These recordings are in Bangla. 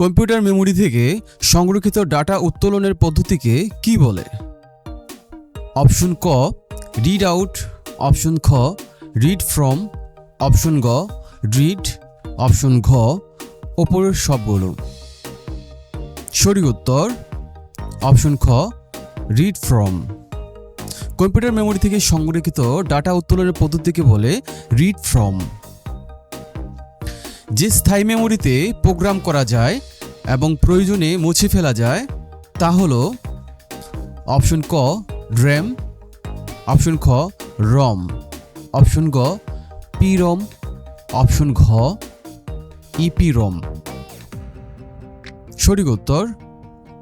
কম্পিউটার মেমোরি থেকে সংরক্ষিত ডাটা উত্তোলনের পদ্ধতিকে কি বলে? অপশন ক রিড আউট অপশন খ রিড ফ্রম অপশন গ রিড অপশন ঘ, ওপরের সবগুলো। সরি উত্তর অপশন খ রিড ফ্রম কম্পিউটার মেমোরি থেকে সংরক্ষিত ডাটা উত্তোলনের পদ্ধতিকে বলে রিড ফ্রম যে স্থায়ী মেমোরিতে প্রোগ্রাম করা যায় এবং প্রয়োজনে মুছে ফেলা যায়, তা হলো অপশন ক ড্রেম অপশন খ, রম, অপশন গ, পিরম, অপশন ঘ, ইপিরম। সঠিক উত্তর,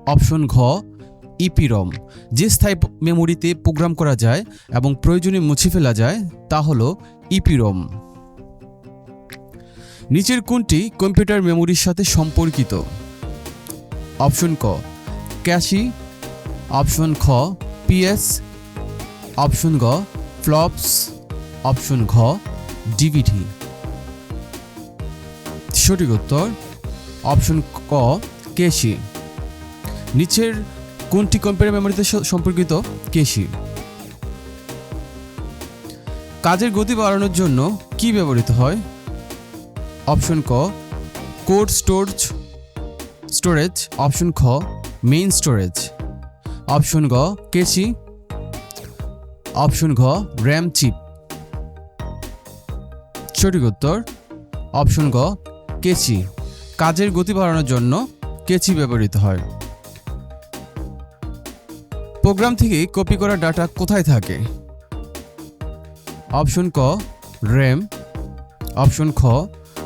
অপশন ঘ ইপি ইপিরম। যে স্থায়ী মেমোরিতে প্রোগ্রাম করা যায় এবং প্রয়োজনে মুছে ফেলা যায়, তা হলো ইপিরম। নিচের কোনটি কম্পিউটার মেমোরির সাথে সম্পর্কিত? অপশন ক। ক্যাশি, অপশন খ। পিএস, অপশন গ। ফ্লপস, অপশন ঘ। ডিভিডি সঠিক উত্তর, অপশন ক, কেশি। নিচের কোনটি কম্পিউটার মেমোরিতে সম্পর্কিত? কেশি। কাজের গতি বাড়ানোর জন্য কি ব্যবহৃত হয়? অপশন ক, কোড স্টোরেজ স্টোরেজ অপশন খ মেইন স্টোরেজ অপশন গ কেসি অপশন ঘ র্যাম চিপ সঠিক উত্তর অপশন গ কেচি কাজের গতি বাড়ানোর জন্য কেচি ব্যবহৃত হয়। প্রোগ্রাম থেকে কপি করা ডাটা কোথায় থাকে? অপশন ক র্যাম অপশন খ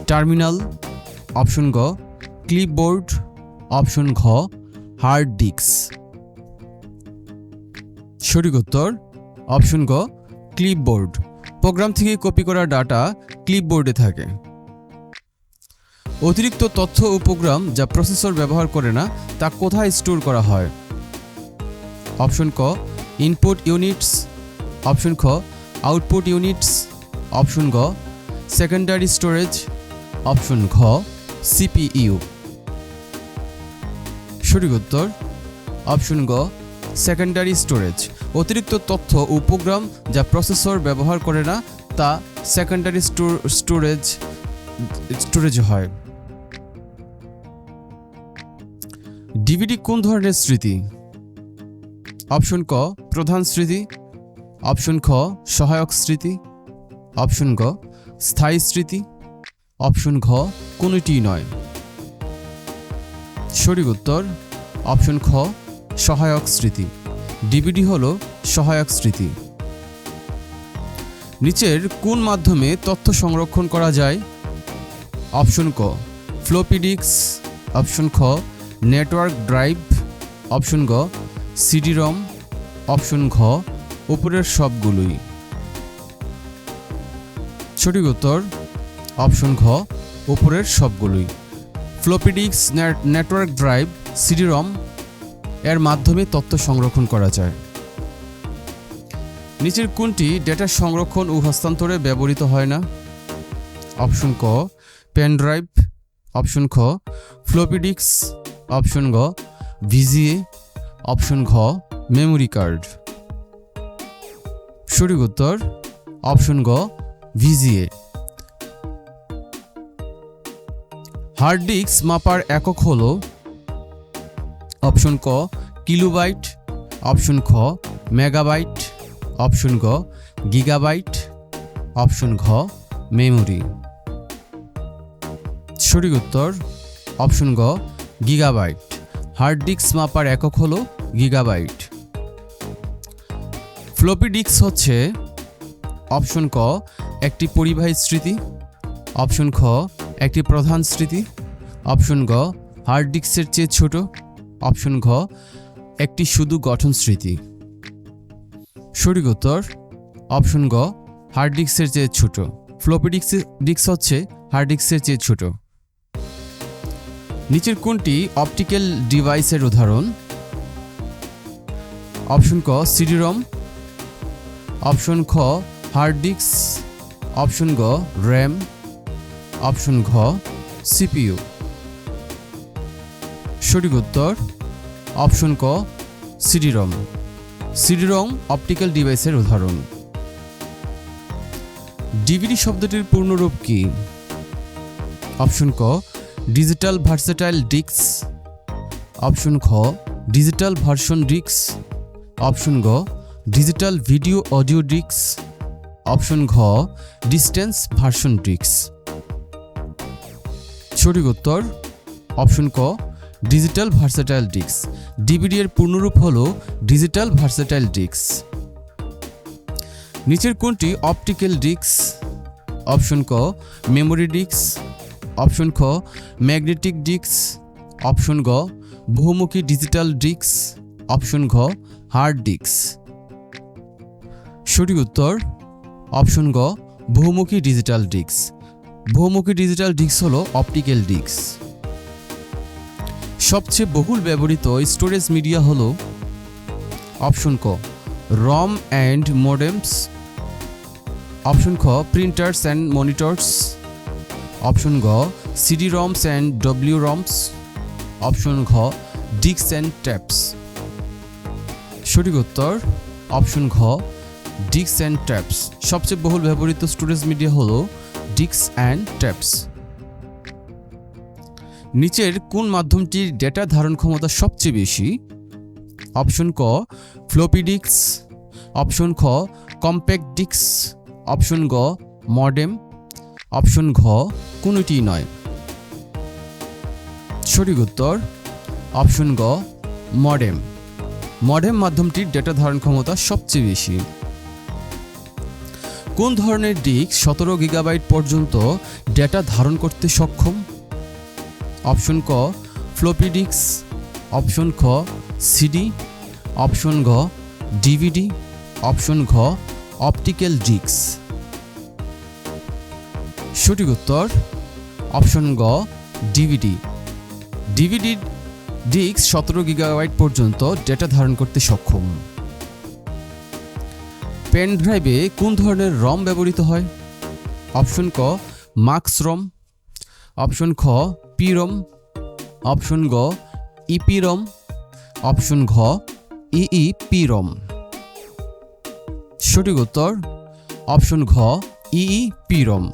টার্মিনাল অপশন গ ক্লিপবোর্ড অপশন ঘ হার্ড ডিস্ক সঠিক উত্তর, অপশন গ ক্লিপবোর্ড প্রোগ্রাম থেকে কপি করা ডাটা ক্লিপবোর্ডে থাকে। অতিরিক্ত তথ্য ও প্রোগ্রাম যা প্রসেসর ব্যবহার করে না, তা কোথায় স্টোর করা হয়? অপশন ক ইনপুট ইউনিটস অপশন খ আউটপুট ইউনিটস অপশন গ সেকেন্ডারি স্টোরেজ অপশন ঘ সিপিইউ সঠিক উত্তর? অপশন গ সেকেন্ডারি স্টোরেজ অতিরিক্ত তথ্য ও প্রোগ্রাম যা প্রসেসর ব্যবহার করে না, তা সেকেন্ডারি স্টোরেজ স্টোরেজ হয়। ডিভিডি কোন ধরনের স্মৃতি? অপশন ক, প্রধান স্মৃতি। অপশন খ, সহায়ক স্মৃতি। অপশন গ, স্থায়ী স্মৃতি। অপশন ঘ, কোনোটিই নয়। সঠিক উত্তর, অপশন খ, সহায়ক স্মৃতি। ডিভিডি হল সহায়ক স্মৃতি। নিচের কোন মাধ্যমে তথ্য সংরক্ষণ করা যায়? অপশন ক ফ্লোপিডিক্স অপশন খ, নেটওয়ার্ক ড্রাইভ। অপশন গ সিডি রম অপশন ঘ, উপরের সবগুলোই। সঠিক উত্তর, অপশন ঘ, উপরের সবগুলোই। Floppy disk network drive CD ROM এর মাধ্যমে তথ্য সংরক্ষণ করা যায়। নিচের কোনটি ডেটা সংরক্ষণ ও হস্তান্তরে ব্যবহৃত হয় না। অপশন ক, পেন ড্রাইভ। অপশন খ, ফ্লোপি ডিস্ক। অপশন গ, ভিজিএ। অপশন ঘ, মেমোরি কার্ড। সঠিক উত্তর, অপশন গ, ভিজিএ। হার্ড ডিস্ক মাপার একক হল অপশন ক কিলোবাইট, অপশন খ মেগাবাইট, অপশন গ গিগাবাইট, অপশন ঘ মেমোরি। সঠিক উত্তর অপশন গ গিগাবাইট। হার্ড ডিস্ক মাপার একক হল গিগাবাইট। ফ্লপি ডিস্ক হচ্ছে অপশন ক একটি পরিবাহী স্মৃতি, অপশন খ একটি প্রধান স্মৃতি, অপশন গ, হার্ড ডিস্কের চেয়ে ছোট, অপশন ঘ, একটি শুধু গঠন স্মৃতি। সঠিক উত্তর অপশন গ, হার্ড ডিস্কের চেয়ে ছোট, ফ্লপি ডিস্ক হচ্ছে হার্ড ডিস্কের চেয়ে ছোট। নিচের কোনটি অপটিক্যাল ডিভাইসের উদাহরণ? অপশন ক সিডি রম অপশন খ, হার্ড ডিস্ক, অপশন গ, র্যাম। অপশন ঘ, সিপিইউ। সঠিক উত্তর, অপশন ক CD ROM CD ROM optical ডিভাইসের উদাহরণ। ডিভিডি শব্দটির পূর্ণরূপ কি? অপশন ক, ডিজিটাল ভার্সেটাইল ডিস্ক। অপশন খ ডিজিটাল ভার্সন ডিস্ক। অপশন গ, digital video audio disc. Option ঘ, ডিস্টেন্স ভার্সন ডিস্ক। সঠিক উত্তর অপশন ক ডিজিটাল ভার্সেটাইল ডিস্ক ডিভিডি এর পূর্ণরূপ হল ডিজিটাল ভার্সেটাইল ডিস্ক নিচের কোনটি অপটিক্যাল ডিস্ক অপশন ক মেমোরি ডিস্ক অপশন খ ম্যাগনেটিক ডিস্ক অপশন গ, বহুমুখী ডিজিটাল ডিস্ক অপশন ঘ হার্ড ডিস্ক সঠিক উত্তর অপশন গ, বহুমুখী ডিজিটাল ডিস্ক বহুমুখী ডিজিটাল ডিস্ক হলো অপটিক্যাল ডিস্ক সবচেয়ে বহুল ব্যবহৃত স্টোরেজ মিডিয়া হলো অপশন ক রম অ্যান্ড মোডেমস অপশন খ প্রিন্টার্স অ্যান্ড মনিটরস অপশন গ CD ROMs and W ROMs option ঘ ডিক্স অ্যান্ড ট্যাপস সঠিক উত্তর অপশন ঘ ডিক্স অ্যান্ড ট্যাপস সবচেয়ে বহুল ব্যবহৃত স্টোরেজ মিডিয়া হলো ডিক্স অ্যান্ড ট্যাপস। নিচের কোন মাধ্যমটির ডেটা ধারণ ক্ষমতা সবচেয়ে বেশি? অপশন ক, ফ্লোপি ডিক্স অপশন খ, কম্প্যাক্ট ডিক্স অপশন গ, মডেম। অপশন ঘ কোনোটি নয়। সঠিক উত্তর, অপশন গ, মডেম। মডেম মাধ্যমটির ডেটা ধারণ ক্ষমতা সবচেয়ে বেশি। কোন ধরনের ডিস্ক সতেরো গিগাবাইট পর্যন্ত ডেটা ধারণ করতে সক্ষম? অপশন ক, ফ্লোপি ডিস্ক। অপশন খ, সিডি। অপশন ঘ ডিভিডি। অপশন ঘ, অপটিক্যাল ডিস্ক। সঠিক উত্তর, অপশন গ, ডিভিডি। ডিভিডি ডিস্ক সতেরো গিগাবাইট পর্যন্ত ডেটা ধারণ করতে সক্ষম। পেন ড্রাইভে কোন ধরনের রম ব্যবহৃত হয়? অপশন ক মার্কস রম অপশন খ পি রম অপশন গ ইপি রম অপশন ঘ ইই পি রম সঠিক উত্তর, অপশন ঘ EE P ROM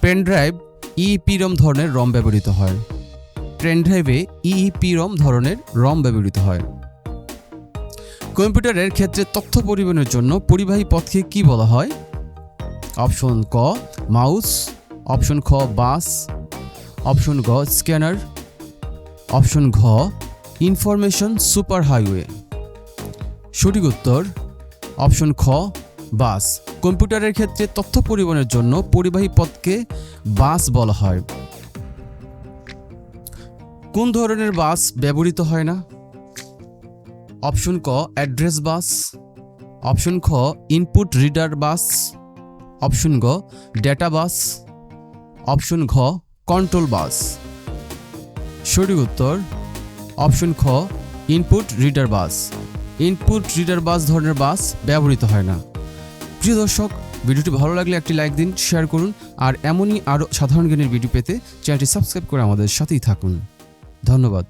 pen drive ROM ধরনের রম ব্যবহৃত হয়। পেন ড্রাইভে ইইপি রম ধরনের রম ব্যবহৃত হয়। কম্পিউটারের ক্ষেত্রে তথ্য পরিবহনের জন্য পরিবাহী পথকে কি বলা হয়? অপশন ক, মাউস। অপশন খ, বাস। অপশন গ, স্ক্যানার। অপশন ঘ, ইনফরমেশন সুপার হাইওয়ে। সঠিক উত্তর, অপশন খ, বাস। কম্পিউটারের ক্ষেত্রে তথ্য পরিবহনের জন্য পরিবাহী পথকে বাস বলা হয়। কোন ধরনের বাস ব্যবহৃত হয় না? অপশন ক, অ্যাড্রেস বাস। অপশন খ, ইনপুট রিডার বাস। অপশন গ, ডেটা বাস। অপশন ঘ, কন্ট্রোল বাস। সঠিক উত্তর। অপশন খ, input reader bus. Input reader bus ধরনের বাস ব্যবহৃত হয় না। প্রিয় দর্শক, ভিডিওটি ভালো লাগলে একটি লাইক দিন, শেয়ার করুন, আর এমনই আরও সাধারণ জ্ঞানের ভিডিও পেতে চ্যানেলটি সাবস্ক্রাইব করে আমাদের সাথেই থাকুন। ধন্যবাদ।